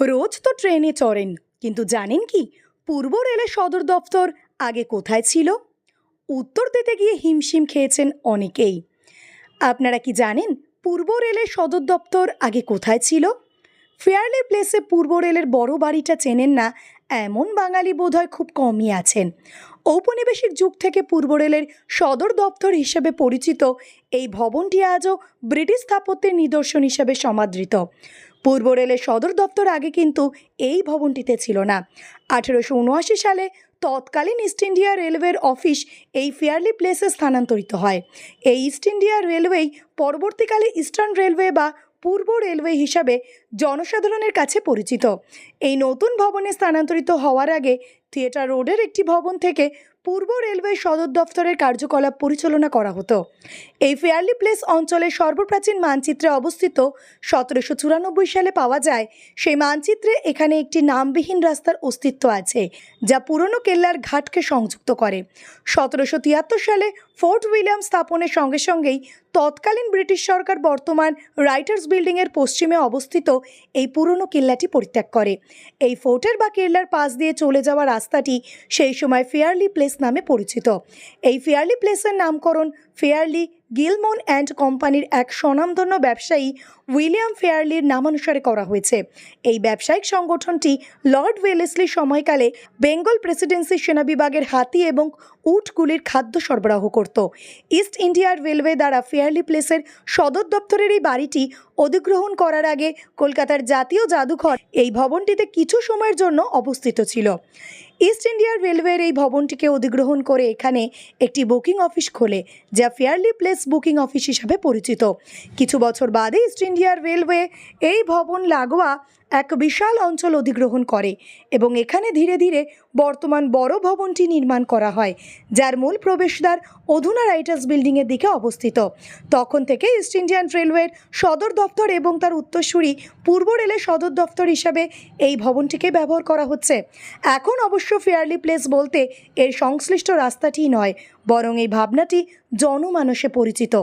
রোজ তো ট্রেনে চড়েন, কিন্তু জানেন কি? পূর্ব রেলের সদর দপ্তর আগে কোথায় ছিল? উত্তর দিতে গিয়ে হিমশিম খেয়েছেন অনেকেই। আপনারা কি জানেন পূর্ব রেলের সদর দপ্তর আগে কোথায় ছিল? ফেয়ারলি প্লেসে পূর্ব রেলের বড় বাড়িটা চেনেন না, এমন বাঙালি বোধহয় খুব কমই আছেন। ঔপনিবেশিক যুগ থেকে পূর্ব রেলের সদর দপ্তর হিসেবে পরিচিত, এই ভবনটি আজও ব্রিটিশ স্থাপত্যের নিদর্শন হিসেবে সমাদৃত। পূর্ব রেলের সদর দপ্তর আগে কিন্তু এই ভবনটিতে ছিল না। আঠেরোশো উনআশি সালে তৎকালীন ইস্ট ইন্ডিয়া রেলওয়ের অফিস এই ফেয়ারলি প্লেসে স্থানান্তরিত হয়। এই ইস্ট ইন্ডিয়া রেলওয়েই পরবর্তীকালে ইস্টার্ন রেলওয়ে বা পূর্ব রেলওয়ে হিসাবে জনসাধারণের কাছে পরিচিত। এই নতুন ভবনে স্থানান্তরিত হওয়ার আগে থিয়েটার রোডের একটি ভবন থেকে পূর্ব রেলওয়ে সদর দফতরের কার্যকলাপ পরিচালনা করা হতো। এই ফেয়ারলি প্লেস অঞ্চলের সর্বপ্রাচীন মানচিত্রে অবস্থিত সতেরোশো চুরানব্বই সালে পাওয়া যায় সেই মানচিত্রে এখানে একটি নামবিহীন রাস্তার অস্তিত্ব আছে, যা পুরনো কেল্লার ঘাটকে সংযুক্ত করে। সতেরোশো তিয়াত্তর সালে ফোর্ট উইলিয়াম স্থাপনের সঙ্গে সঙ্গেই তৎকালীন ব্রিটিশ সরকার বর্তমান রাইটার্স বিল্ডিংয়ের পশ্চিমে অবস্থিত এই পুরনো কিল্লাটি পরিত্যাগ করে। এই ফোর্টের বা কেল্লার পাশ দিয়ে চলে যাওয়া রাস্তাটি সেই সময় ফেয়ারলি প্লেস নামে পরিচিত। এই ফেয়ারলি প্লেসের নামকরণ ফেয়ারলি গিলমন অ্যান্ড কোম্পানির এক স্বনামধন্য ব্যবসায়ী উইলিয়াম ফেয়ারলির নামানুসারে করা হয়েছে। এই ব্যবসায়িক সংগঠনটি লর্ড ওয়েলেসলির সময়কালে বেঙ্গল প্রেসিডেন্সি সেনা বিভাগের হাতি এবং উটগুলির খাদ্য সরবরাহ করত। ইস্ট ইন্ডিয়ার রেলওয়ে দ্বারা ফেয়ারলি প্লেসের সদর দপ্তরের এই বাড়িটি অধিগ্রহণ করার আগে কলকাতার জাতীয় জাদুঘর এই ভবনটিতে কিছু সময়ের জন্য অবস্থিত ছিল। ইস্ট ইন্ডিয়ার রেলওয়ের এই ভবনটিকে অধিগ্রহণ করে এখানে একটি বুকিং অফিস খোলে, যা ফেয়ারলি প্লেস বুকিং অফিস হিসাবে পরিচিত। কিছু বছর বাদে ইস্ট ইন্ডিয়ার রেলওয়ে এই ভবন লাগোয়া এক বিশাল অঞ্চল অধিগ্রহণ করে এবং এখানে ধীরে ধীরে বর্তমান বড় ভবনটি নির্মাণ করা হয়, যার মূল প্রবেশদ্বার অধুনা রাইটার্স বিল্ডিংয়ের দিকে অবস্থিত। তখন থেকে ইস্ট ইন্ডিয়ান রেলওয়ের সদর দপ্তর এবং তার উত্তরসূরি পূর্ব রেলের সদর দপ্তর হিসাবে এই ভবনটিকে ব্যবহার করা হচ্ছে। এখন অবশ্য ফেয়ারলি প্লেস বলতে এর সংশ্লিষ্ট রাস্তাটি নয় বরং এই ভাবনাটি জনমানসে পরিচিত।